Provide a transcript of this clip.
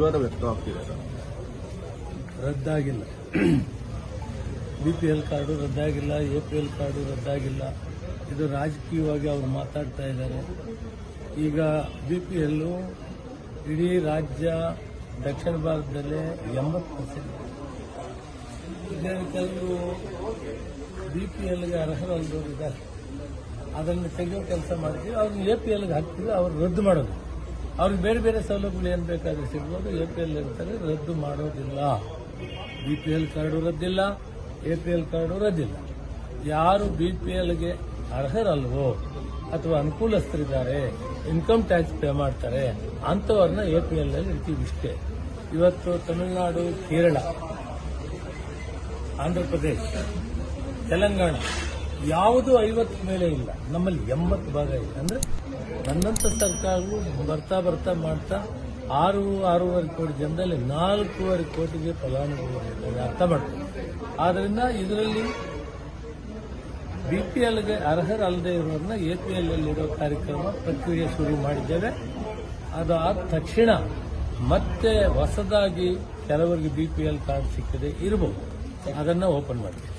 ವಿರೋಧ ವ್ಯಕ್ತವಾಗ್ತಿದೆ ರದ್ದಾಗಿಲ್ಲ. ಬಿ ಪಿ ಎಲ್ ಕಾರ್ಡು ರದ್ದಾಗಿಲ್ಲ ಎ ಪಿ ಎಲ್ ಕಾರ್ಡು ರದ್ದಾಗಿಲ್ಲ. ಇದು ರಾಜಕೀಯವಾಗಿ ಅವರು ಮಾತಾಡ್ತಾ ಇದ್ದಾರೆ. ಈಗ ಬಿ ಪಿ ಎಲ್ಲು ಇಡೀ ರಾಜ್ಯ ದಕ್ಷಿಣ ಭಾರತದಲ್ಲೇ ಎಂಬತ್ತು ಪರ್ಸೆಂಟ್ ಇದೆ ಕೆಲವರು ಬಿ ಪಿ ಎಲ್ಗೆ ಅರ್ಹರಲ್ಲದವರು ಇದ್ದಾರೆ. ಅದನ್ನು ತೆಗೆಯೋ ಕೆಲಸ ಮಾಡ್ತೀವಿ ಅವ್ರನ್ನ ಎ ಪಿ ಎಲ್ಗೆ ಹಾಕ್ತೀವಿ, ಅವ್ರು ರದ್ದು ಮಾಡೋದು. ಅವ್ರಿಗೆ ಬೇರೆ ಬೇರೆ ಸೌಲಭ್ಯಗಳು ಏನು ಬೇಕಾದ್ರೆ ಸಿಗ್ಬೋದು. ಎ ಪಿ ಎಲ್ ಇರ್ತಾರೆ ರದ್ದು ಮಾಡೋದಿಲ್ಲ. ಬಿ ಪಿ ಎಲ್ ಕಾರ್ಡು ರದ್ದಿಲ್ಲ. ಎ ಪಿ ಎಲ್ ಕಾರ್ಡು ರದ್ದಿಲ್ಲ. ಯಾರು ಬಿ ಪಿ ಎಲ್ಗೆ ಅರ್ಹರಲ್ವೋ ಅಥವಾ ಅನುಕೂಲಸ್ಥರಿದ್ದಾರೆ ಇನ್ಕಮ್ ಟ್ಯಾಕ್ಸ್ ಪೇ ಮಾಡ್ತಾರೆ, ಅಂಥವ್ರನ್ನ ಎ ಪಿ ಎಲ್ನಲ್ಲಿ ಇರ್ತೀವಿ ಇಷ್ಟೇ. ಇವತ್ತು ತಮಿಳುನಾಡು, ಕೇರಳ, ಆಂಧ್ರ ಪ್ರದೇಶ, ತೆಲಂಗಾಣ ಯಾವುದು ಐವತ್ತು ಮೇಲೆ ಇಲ್ಲ. ನಮ್ಮಲ್ಲಿ ಎಂಬತ್ತು ಭಾಗ ಇದೆ. ಅಂದ್ರೆ ನನ್ನಂತ ಸರ್ಕಾರಗಳು ಬರ್ತಾ ಬರ್ತಾ ಮಾಡ್ತಾ ಆರು, ಆರೂವರೆ ಕೋಟಿ ಜನದಲ್ಲಿ ನಾಲ್ಕೂವರೆ ಕೋಟಿಗೆ ಫಲಾನುಭವಿಗಳು ಅರ್ಥ ಮಾಡ್ತಾರೆ ಆದ್ರಿಂದ ಇದರಲ್ಲಿ ಬಿಪಿಎಲ್ಗೆ ಅರ್ಹರಲ್ಲದೆ ಇರೋರನ್ನ ಎಪಿಎಲ್ ಅಲ್ಲಿರೋ ಕಾರ್ಯಕ್ರಮ ಪ್ರಕ್ರಿಯೆ ಶುರು ಮಾಡಿದ್ದೇವೆ. ಅದಾದ ತಕ್ಷಣ ಮತ್ತೆ ಹೊಸದಾಗಿ ಕೆಲವರಿಗೆ ಬಿಪಿಎಲ್ ಕಾರ್ಡ್ ಸಿಕ್ಕದೆ ಇರಬಹುದು ಅದನ್ನ ಓಪನ್ ಮಾಡಿ